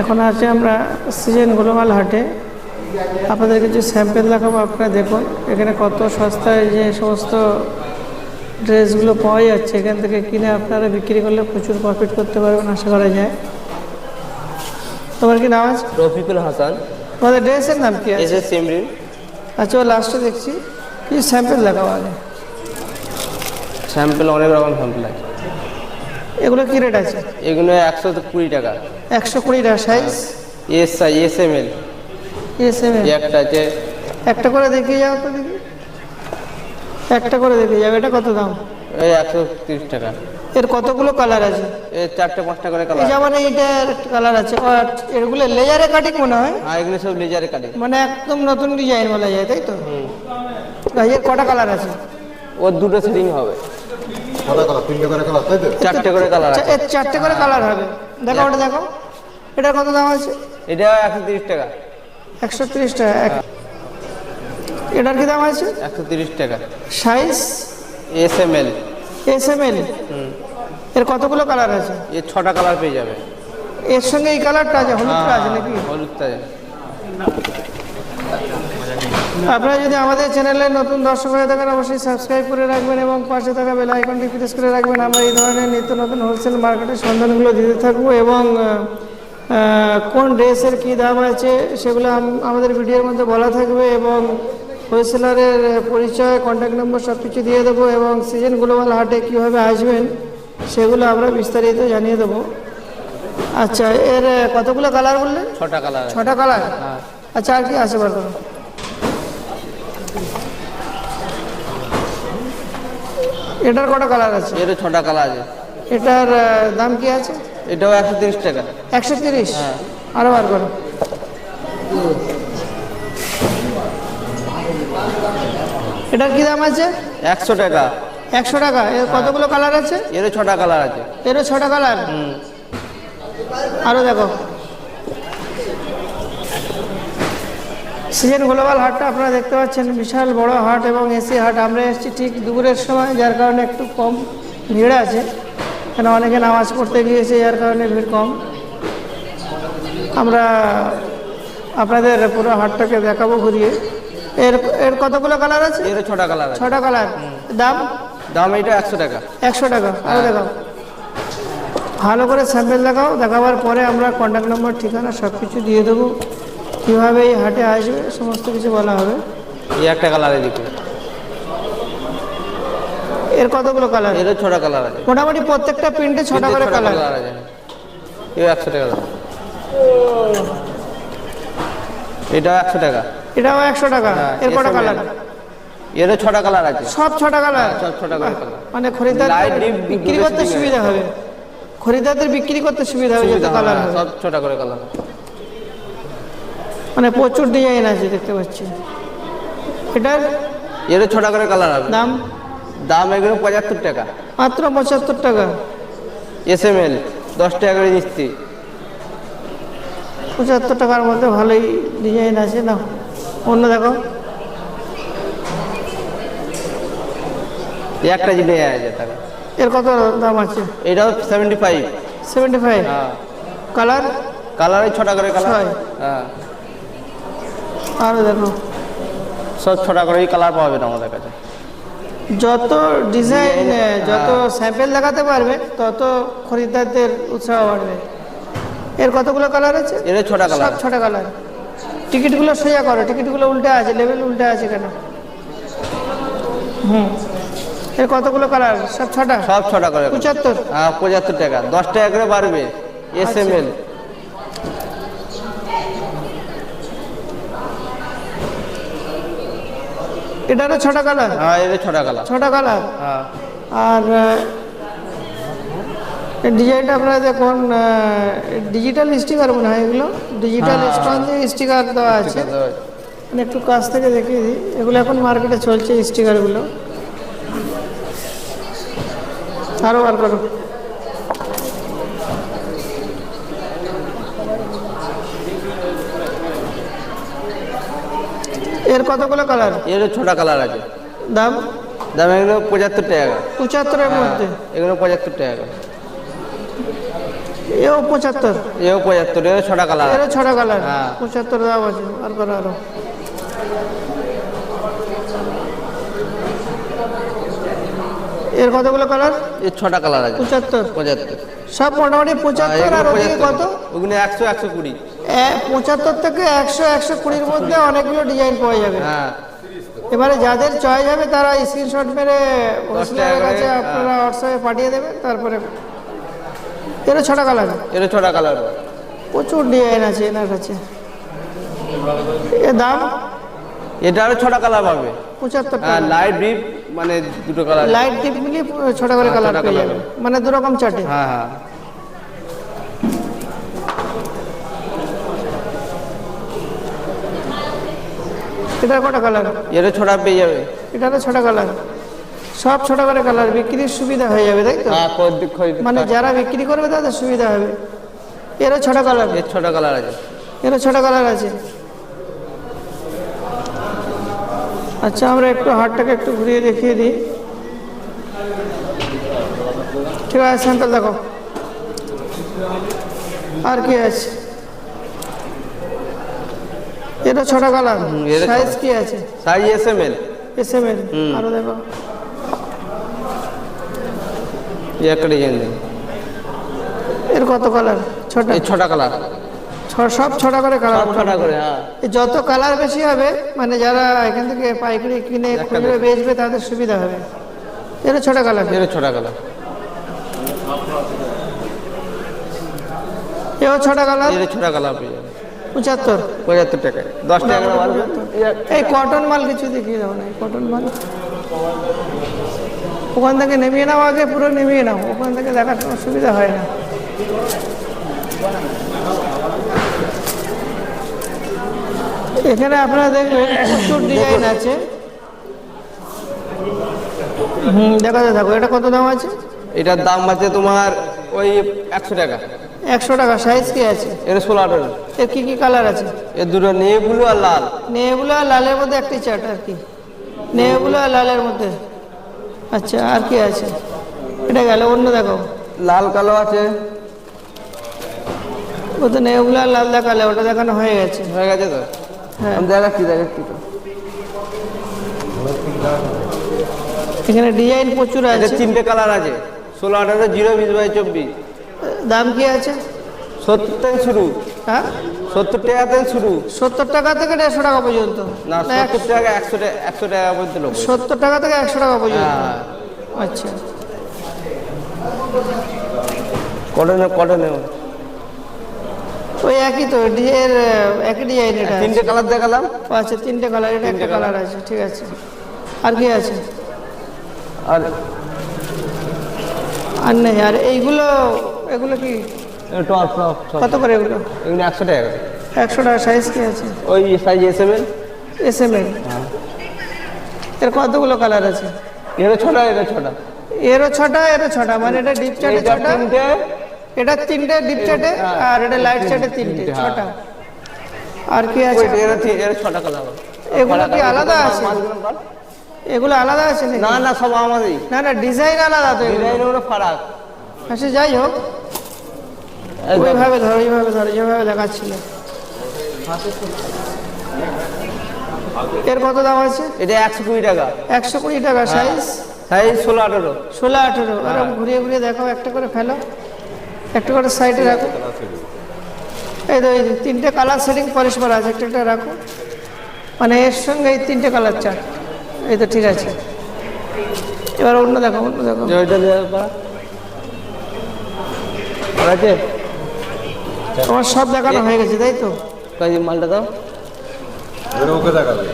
এখন আছে আমরা সিজন গ্লোবাল হাটে। আপনাদের কিছু স্যাম্পেল দেখাবো আপনারা দেখুন। এখানে কত সস্তায় যে সমস্ত ড্রেসগুলো পাওয়া যাচ্ছে এখান থেকে কিনে আপনারা বিক্রি করলে প্রচুর প্রফিট করতে পারবেন আশা করা যায়। তোমার কি নাম আছে? রফিকুল হাসান। তোমাদের ড্রেসের নাম কি আছে? সিমরিন। আচ্ছা লাস্টে দেখছি। কিছু স্যাম্পেল দেখাবো আগে? স্যাম্পল অনেক রকম স্যাম্পল আছে। এগুলো কি রেট আছে? এগুলো একশো কুড়ি টাকা। একশো কুড়ি টাকা size S I S M L S M L একটা আছে। একটা করে দেখিয়ে যাও তো দেখি। একটা করে দেখিয়ে যাও। এটা কত দাম? এই একশো তিরিশ টাকা। এর কতগুলো কালার আছে? এই চারটে পাঁচটা করে কালার যেমন এইটার কালার আছে। আর এগুলো লেজারে কাটিং মনে হয়? আর এগুলো সব লেজারে কাটে মানে একদম নতুন ডিজাইন বলা যায় তাই তো? এর কটা কালার আছে? ওর দুটো সেটিং হবে। চারটে করে কালারের চারটে করে কালার হবে। দেখো ওটা দেখো। এটার কত দাম আছে? এটা একশো তিরিশ টাকা। একশো তিরিশ টাকা এক- এটার কি দাম আছে? একশো তিরিশ টাকা। Size? S M L. S M L. এর কতগুলো কালার আছে? এর ছটা কালার পেয়ে যাবে। এর সঙ্গে এই কালারটা আছে হলুদটা আছে নাকি? হলুদটা আপনারা যদি আমাদের চ্যানেলে নতুন দর্শক হয়ে থাকেন অবশ্যই সাবস্ক্রাইব করে রাখবেন এবং পাশে থাকা বেল আইকনটি প্রেস করে রাখবেন। আমরা এই ধরনের নিত্য নতুন হোলসেল মার্কেটের সন্ধানগুলো দিতে থাকব এবং কোন ড্রেসের কী দাম আছে সেগুলো আমাদের ভিডিওর মধ্যে বলা থাকবে এবং হোলসেলারের পরিচয় কন্ট্যাক্ট নম্বর সব কিছু দিয়ে দেবো এবং সিজন গ্লোবাল হাটে কীভাবে আসবেন সেগুলো আমরা বিস্তারিত জানিয়ে দেবো। আচ্ছা এর কতগুলো কালার বললেন? ছটা কালার ছটা কালার হ্যাঁ। আচ্ছা আর কি আছে বার করো এটার কটা কালার আছে? এরও ছটা কালার আছে। এটার দাম কি আছে? এটাও একশো তিরিশ টাকা। একশো তিরিশ? হ্যাঁ। আরও বার করো। এটার কি দাম আছে? একশো টাকা। একশো টাকা। এর কতগুলো কালার আছে? এরও ছটা কালার আছে। এরও ছটা কালার হুম। আরও দেখো। সিজন গ্লোবাল হাটটা আপনারা দেখতে পাচ্ছেন বিশাল বড় হাট এবং এসি হাট। আমরা এসেছি ঠিক দুপুরের সময় যার কারণে একটু কম ভিড় আছে। কেন অনেকে নামাজ পড়তে গিয়েছে যার কারণে ভিড় কম। আমরা আপনাদের পুরো হাটটাকে দেখাবো ঘুরিয়ে। এর এর কতগুলো কালার আছে? এর ছটা কালার ছটা কালার। দাম? দাম এটা একশো টাকা। একশো টাকা। আরও দেখাও। ভালো করে স্যাম্পেল দেখাও। দেখাবার পরে আমরা কন্ট্যাক্ট নম্বর ঠিকানা সব কিছু দিয়ে দেবো। কীভাবে এই হাটে আসবে সমস্ত কিছু বলা হবে। এই একটা কালার এদিকে এর কতগুলো কালার এরও ছটা কালার আছে। মোটামুটি প্রত্যেকটা প্রিন্টে ছটা করে কালার আছে। এও একশো টাকা। দাম এটা একশো টাকা। এটাও একশো টাকা। হ্যাঁ, এর কটা কালার এরও ছটা কালার আছে। সব ছটা কালার সব ছটা কালার মানে খরিদ্দার বিক্রি করতে সুবিধা হবে। খরিদ্দারদের বিক্রি করতে সুবিধা হবে যত কালার সব ছটা করে কালার মানে প্রচুর ডিজাইন আছে দেখতে পাচ্ছি। এটার এরও ছটা করে কালার হবে। দাম? দাম এগুলো পঁচাত্তর টাকা। মাত্র পঁচাত্তর টাকা? এস এম এল দশ টাকা করে মিস্ত্রি পঁচাত্তর টাকার মধ্যে ভালোই ডিজাইন আছে না? অন্য দেখো। একটা জিনিস আছে টাকা এর কত দাম আছে? এটাও সেভেন্টি ফাইভ সেভেন্টি ফাইভ হ্যাঁ। কালার কালারে ছটা করে কালার। হ্যাঁ। আরও দেখো। সব ছটা করেই কালার পাওয়া যাবে আমাদের কাছে। যত ডিজাইন। যত স্যাম্পেল দেখাতে পারবে তত খরিদ্দারদের উৎসাহ বাড়বে। এর কতগুলো কালার আছে? এরও ছটা সব কালার ছটা কালার টিকিটগুলো সোজা করো টিকিটগুলো উল্টে আছে লেভেল উল্টে আছে কেন? হুম। এর কতগুলো কালার সব ছটা? সব ছটা করে। পঁচাত্তর। হ্যাঁ পঁচাত্তর টাকা। দশ টাকা করে বাড়বে। এস এম এল এটারও ছটা কালার হ্যাঁ এর ছটা কালার ছটা কালার হ্যাঁ। আর এই ডিজাইনটা আপনারা দেখুন ডিজিটাল স্টিকার মনে হয় এগুলো? ডিজিটাল। স্ট্রং স্টিকার দেওয়া আছে। মানে একটু কাছ থেকে দেখিয়ে দিই। এগুলো এখন মার্কেটে চলছে স্টিকারগুলো আরও বার করো। এর কতগুলো কালারের ছটা কালার আছে। দাম? দাম এগুলো পঁচাত্তর টাকা। পঁচাত্তরের মধ্যে? এগুলো পঁচাত্তর টাকা। এও পঁচাত্তর? এও পঁচাত্তর এও ছটা কালার এরও ছটা কালার হ্যাঁ। পঁচাত্তর দাম আছে আর করো আরও? এর কতগুলো কালারের ছটা কালার আছে। পঁচাত্তর। পঁচাত্তর। সব মোটামুটি পঁচাত্তর আর ওদিকে কত? ওগুলো একশো একশো কুড়ি। পঁচাত্তর থেকে একশো একশো কুড়ির মধ্যে অনেকগুলো ডিজাইন পাওয়া যাবে। হ্যাঁ। এবারে যাদের চয়েস হবে তারা স্ক্রিনশট মেরে হোলসেলারের কাছে আপনারা হোয়াটসঅ্যাপে পাঠিয়ে দেবেন তারপরে এরও ছটা কালার এরও ছটা কালার প্রচুর ডিজাইন আছে এনার কাছে। এর দাম? এটা আরও ছটা কালার পাবে। পঁচাত্তর হ্যাঁ টাকা। লাইট ডিপ মানে দুটো কালার লাইট টিপ মিলিয়ে ছটা করে হ্যাঁ, কালার ছটা পেয়ে যাবে। মানে দু রকম চাটে হ্যাঁ হ্যাঁ। এটার কটা কালার এরও ছটা পেয়ে যাবে। এটারও ছটা কালার সব ছোট করে কালার বিক্রির সুবিধা হয়ে যাবে তাই তো? হ্যাঁ মানে যারা বিক্রি করবে তাদের সুবিধা হবে। এরও ছটা কালারের ছটা কালার আছে। এরও ছটা কালার আছে। আচ্ছা আমরা একটু হাটটাকে একটু ঘুরিয়ে দেখিয়ে দিই। ঠিক আছে স্যাম্পল দেখো। আর কি আছে? এটা ছটা কালার সাইজ কি আছে? Size S M L S M L আরও দেখো। একটা ডিজাইন এর কত কালার ছটা। ছটা কালার সব ছটা করে কালার ছটা করে হ্যাঁ। যত কালার বেশি হবে মানে যারা এখান থেকে পাইকারি কিনে খুচরো বেচবে তাদের সুবিধা হবে। এটা ছটা কালার এরও ছটা কালার এও ছটা কালার এরও ছটা কালার পেয়ে পঁচাত্তর। পঁচাত্তর টাকায়। দশ টাকা করে এই কটন মাল কিছু দেখিয়ে দাও না এই কটন মাল। ওখান থেকে নেমিয়ে নাও আগে পুরো নেমিয়ে নাও। ওখান থেকে দেখার কোনো সুবিধা হয় না। এখানে আপনারা দেখবেন প্রচুর ডিজাইন আছে। হুম দেখাতে থাকো। এটা কত দাম আছে? এটার দাম আছে তোমার ওই একশো টাকা। একশো টাকা সাইজ কি আছে? এর ষোলো আঠারো। এর কি কি কালার আছে? এর দুটো নেই ব্লু আর লাল। নেগুলো আর লালের মধ্যে একটি চার্ট আর কি। নেগুলো আর লালের মধ্যে। আচ্ছা আর কি আছে? এটা গেল অন্য দেখো লাল কালো আছে। ও তো নেগুলো আর লাল দেখালে ওটা দেখানো হয়ে গেছে। হয়ে গেছে তো? হ্যাঁ। দেখাচ্ছি দেখাচ্ছি তো। এখানে ডিজাইন প্রচুর আছে। তিনটে কালার আছে। ষোলো আঠারো জিরো বিশ বাই চব্বিশ। দাম কি আছে? সত্তর থেকে শুরু। হ্যাঁ? সত্তর টাকা থেকে শুরু। সত্তর টাকা থেকে দেড়শো টাকা পর্যন্ত। না সত্তর টাকা একশো টাকা একশো টাকা পর্যন্ত সত্তর টাকা থেকে একশো টাকা পর্যন্ত। হ্যাঁ। আচ্ছা। কটনে কটনে। ওই একই তো ডিজাইন একই ডিজাইন এটা তিনটে কালার দেখালাম? আচ্ছা তিনটে কালার এটা একটা কালার আছে ঠিক আছে। আর কি আছে? আর আর নেই আর এইগুলো এগুলো কি? টপ টপ কত করে এগুলো? এগুলো একশো টাকা একশো টাকা সাইজ কি আছে? ওই size S M L S M L এর কতগুলো কালার আছে? এর ছটা এর ছটা। এরও ছটা এরও ছটা। মানে এটা ডিপ চাটে ছটা। এটা তিনটে ডিপ চাটে আর এটা লাইট চাটে তিনটে হ্যাঁ। ছটা। আর কি আছে? এর এর ছটা কালার এগুলো কি আলাদা আছে? এগুলো আলাদা আছে না না সব আমারই। না না ডিজাইন আলাদা তো ডিজাইন ওগুলো ফারাক। আচ্ছা যাই হোক। ওইভাবে ধরো ওইভাবে ধরো যেভাবে দেখাচ্ছিল। এর কত দাম আছে? এটা একশো কুড়ি টাকা। একশো কুড়ি টাকা সাইজ সাইজ ষোলো আঠারো। ষোলো আঠেরো ওরকম ঘুরিয়ে ঘুরিয়ে দেখাও একটা করে ফেলো। একটা করে সাইডে রাখো। এই তো এই তিনটে কালার সেটিং পরিষ্কার আছে একটা একটা রাখো। মানে এর সঙ্গে এই তিনটে কালার চার এই তো ঠিক আছে। এবার অন্য দেখো অন্য দেখো ওইটা নিয়ে পারা আছে? তোমার সব দেখানো হয়ে গেছে তাই তো? কাজে মালটা দাও। ওকে দেখাবে।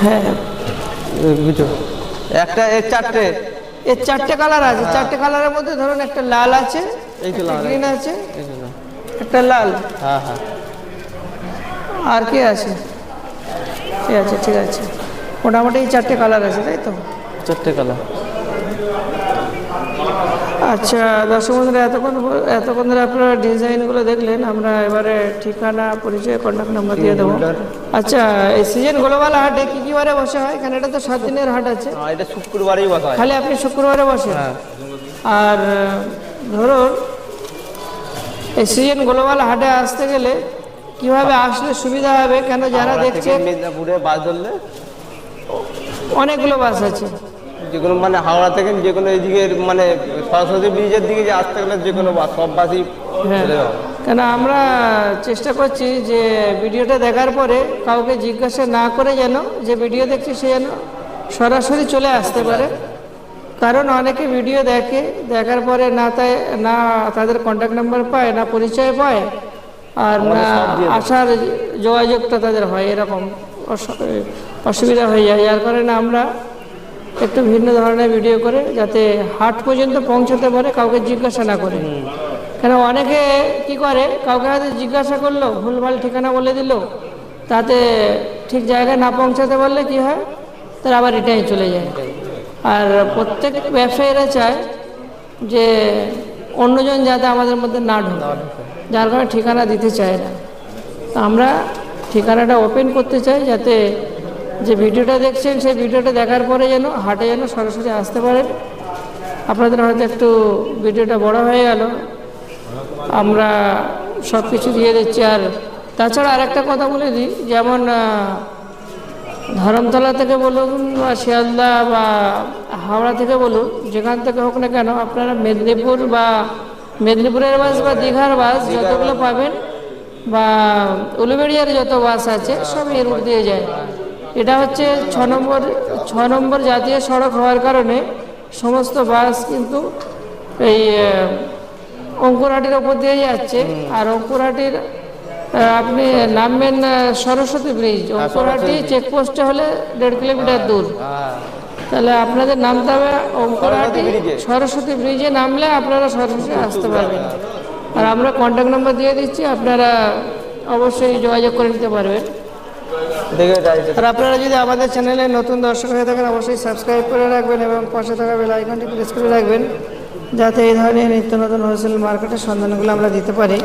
হ্যাঁ কিছু একটা এর চারটে। এর চারটে কালার আছে চারটে কালারের মধ্যে ধরুন একটা লাল আছে এই তো লাল। গ্রিন আছে। একটা লাল। হ্যাঁ হ্যাঁ। আর কি আছে? ঠিক আছে ঠিক আছে। মোটামুটি এই চারটে কালার আছে তাই তো? চারটে কালার। আচ্ছা দর্শক বন্ধুরা এতক্ষণ এতক্ষণ ধরে আপনারা ডিজাইনগুলো দেখলেন আমরা এবারে ঠিকানা পরিচয় কন্ট্যাক্ট নাম্বার দিয়ে দেবো। আচ্ছা এই সিজন গ্লোবাল হাটে কী কী বারে বসে হয়? এখানে এটা তো সাত দিনের হাট আছে। এটা শুক্রবারেই বসা হয়। খালি আপনি শুক্রবারে বসেন। হ্যাঁ। আর ধরুন এই সিজন গ্লোবাল হাটে আসতে গেলে কীভাবে আসলে সুবিধা হবে? কেন যারা দেখছে মেদিনীপুরে বাস ধরলে অনেকগুলো বাস আছে। যে কোনো মানে হাওড়া থেকে যে কোনো এদিকে মানে সরস্বতী ব্রিজের দিকে যে আসতে গেলে যে কোনো বাস সব বাসই হ্যাঁ কেন আমরা চেষ্টা করছি যে ভিডিওটা দেখার পরে কাউকে জিজ্ঞাসা না করে যেন যে ভিডিও দেখছে সে যেন সরাসরি চলে আসতে পারে। কারণ অনেকে ভিডিও দেখে দেখার পরে না তাই না তাদের কন্ট্যাক্ট নাম্বার পায় না পরিচয় পায় আর না আসার যোগাযোগটা তাদের হয় এরকম অসুবিধা হয়ে যায়। যার কারণে আমরা একটু ভিন্ন ধরনের ভিডিও করে যাতে হাট পর্যন্ত পৌঁছাতে পারে, কাউকে জিজ্ঞাসা না করে। কেন অনেকে কি করে, কাউকে হয়তো জিজ্ঞাসা করল, ভুলভাল ঠিকানা বলে দিল, তাতে ঠিক জায়গায় না পৌঁছাতে পারলে কি হয়, তারা আবার রিটার্ন চলে যায়। আর প্রত্যেক ব্যবসায়ীরা চায় যে অন্যজন যাতে আমাদের মধ্যে না ঢোকে, যার কারণে ঠিকানা দিতে চায় না। তো আমরা ঠিকানাটা ওপেন করতে চাই যাতে যে ভিডিওটা দেখছেন, সেই ভিডিওটা দেখার পরে যেন হাটে যেন সরাসরি আসতে পারেন। আপনাদের হয়তো একটু ভিডিওটা বড় হয়ে গেল। আমরা সব কিছু দিয়ে দিচ্ছি। আর তাছাড়া আরেকটা কথা বলে দিই, যেমন ধরমতলা থেকে বলুন বা শিয়ালদা বা হাওড়া থেকে বলুন, যেখান থেকে হোক না কেন আপনারা মেদিনীপুর বা মেদিনীপুরের বাস বা দীঘার বাস যতগুলো পাবেন বা উলুবেড়িয়ার যত বাস আছে, সব এই রুট দিয়ে যায়। এটা হচ্ছে ছ নম্বর ছ নম্বর জাতীয় সড়ক হওয়ার কারণে সমস্ত বাস কিন্তু এই অঙ্কুরহাটির ওপর দিয়ে যাচ্ছে। আর অঙ্কুরহাটির আপনি নামবেন সরস্বতী ব্রিজ। অঙ্কুরহাটি চেকপোস্টে হলে দেড় কিলোমিটার দূর। হ্যাঁ তাহলে আপনাদের নামতে হবে অঙ্কুরহাটি। সরস্বতী ব্রিজে। নামলে আপনারা সরস্বতী আসতে পারবেন। আর আমরা কন্ট্যাক্ট নাম্বার দিয়ে দিচ্ছি আপনারা অবশ্যই যোগাযোগ করে নিতে পারবেন। আর আপনারা যদি আমাদের চ্যানেলে নতুন দর্শক হয়ে থাকেন অবশ্যই সাবস্ক্রাইব করে রাখবেন এবং পাশে থাকা বেল আইকনটি প্রেস করে রাখবেন যাতে এই ধরনের নিত্য নতুন হোলসেল মার্কেটের সন্ধানগুলো আমরা দিতে পারি।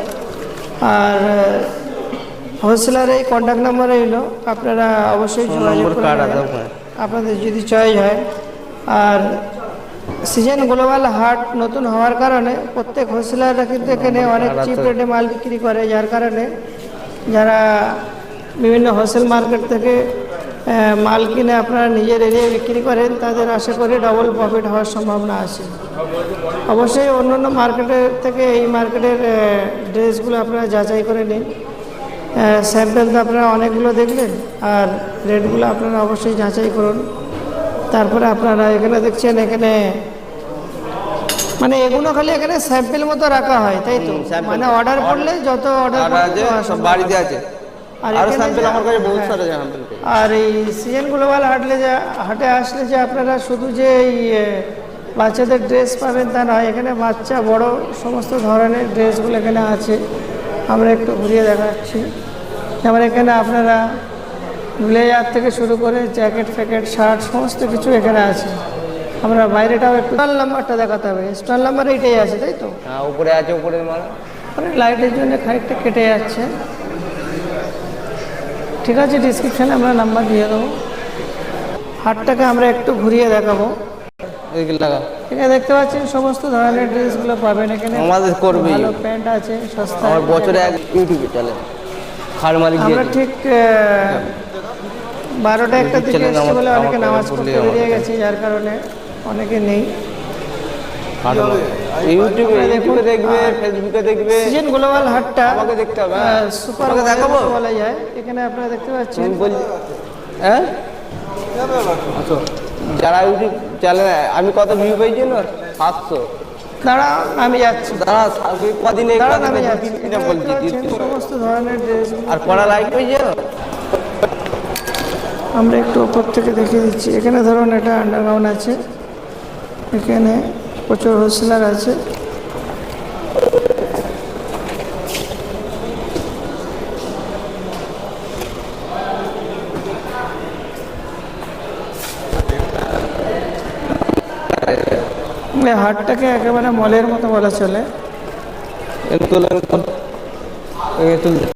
আর হোলসেলার এই কন্ট্যাক্ট নাম্বার এলো আপনারা অবশ্যই যোগাযোগ। আপনাদের যদি চয়েস হয়। আর সিজন গ্লোবাল হাট নতুন হওয়ার কারণে প্রত্যেক হোলসেলাররা কিন্তু এখানে অনেক চিপ রেটে মাল বিক্রি করে। যার কারণে যারা বিভিন্ন হোলসেল মার্কেট থেকে মাল কিনে আপনারা নিজের এরিয়ায় বিক্রি করেন তাদের আশা করি ডবল প্রফিট হওয়ার সম্ভাবনা আছে। অবশ্যই অন্য অন্য মার্কেটের থেকে এই মার্কেটের ড্রেসগুলো আপনারা যাচাই করে নিন। স্যাম্পেল তো আপনারা অনেকগুলো দেখলেন আর রেটগুলো আপনারা অবশ্যই যাচাই করুন। তারপরে আপনারা এখানে দেখছেন এখানে মানে এগুলো খালি এখানে স্যাম্পেল মতো রাখা হয় তাই তো? মানে অর্ডার করলে যত অর্ডার বাড়িতে আছে। আর এখানে আমার কাছে বহুত। সারা স্যাম্পেল আর এই সিজন গ্লোবাল হাটলে যে হাটে আসলে যে আপনারা শুধু যে বাচ্চাদের ড্রেস পাবেন তা নয় এখানে বাচ্চা বড় সমস্ত ধরনের ড্রেসগুলো এখানে আছে। আমরা একটু ঘুরিয়ে দেখাচ্ছি। যেমন এখানে আপনারা ব্লেজার থেকে শুরু করে জ্যাকেট ফ্যাকেট শার্ট সমস্ত কিছু এখানে আছে। আমরা বাইরেটাও একটু স্টল নাম্বারটা দেখাতে হবে। স্টল নাম্বার এইটাই আছে তাই তো? হ্যাঁ উপরে আছে উপরে মানে লাইটের জন্য খানিকটা কেটে যাচ্ছে। ঠিক আছে ডিসক্রিপশানে আমরা নাম্বার দিয়ে দেবো হাটটাকে আমরা একটু ঘুরিয়ে দেখাবো এখানে দেখতে পাচ্ছেন সমস্ত ধরনের ড্রেসগুলো পাবেন এখানে আমাদের করবেই। ভালো প্যান্ট আছে সস্তা আমার বছরে এক ইউটিউবে চলে খার মালিক আমরা ঠিক বারোটা একটা দিকে বলে অনেকে নামাজ পড়তে বেরিয়ে। গেছে যার কারণে অনেকে নেই। ইউটিউবে ইউটিউবে দেখবে ফেসবুকে দেখবে। সিজন গ্লোবাল হাটটা আমাকে দেখতে হবে, হ্যাঁ। সুপার দেখাবো? বলা যায়। এখানে আপনারা দেখতে পাচ্ছেন। হ্যাঁ? আচ্ছা যারা ইউটিউব চ্যানেল আমি কত ভিউ পেয়েছি না? সাতশো। দাঁড়া আমি যাচ্ছি। দাঁড়া কদিন সমস্ত ধরনের ড্রেস আর পেয়েছে না আমরা একটু ওপর থেকে দেখিয়ে দিচ্ছি। এখানে ধরুন এটা আন্ডারগ্রাউন্ড আছে। এখানে প্রচুর হোলসেলার আছে। হাটটাকে একেবারে মলের মতো বলা চলে। তুলতে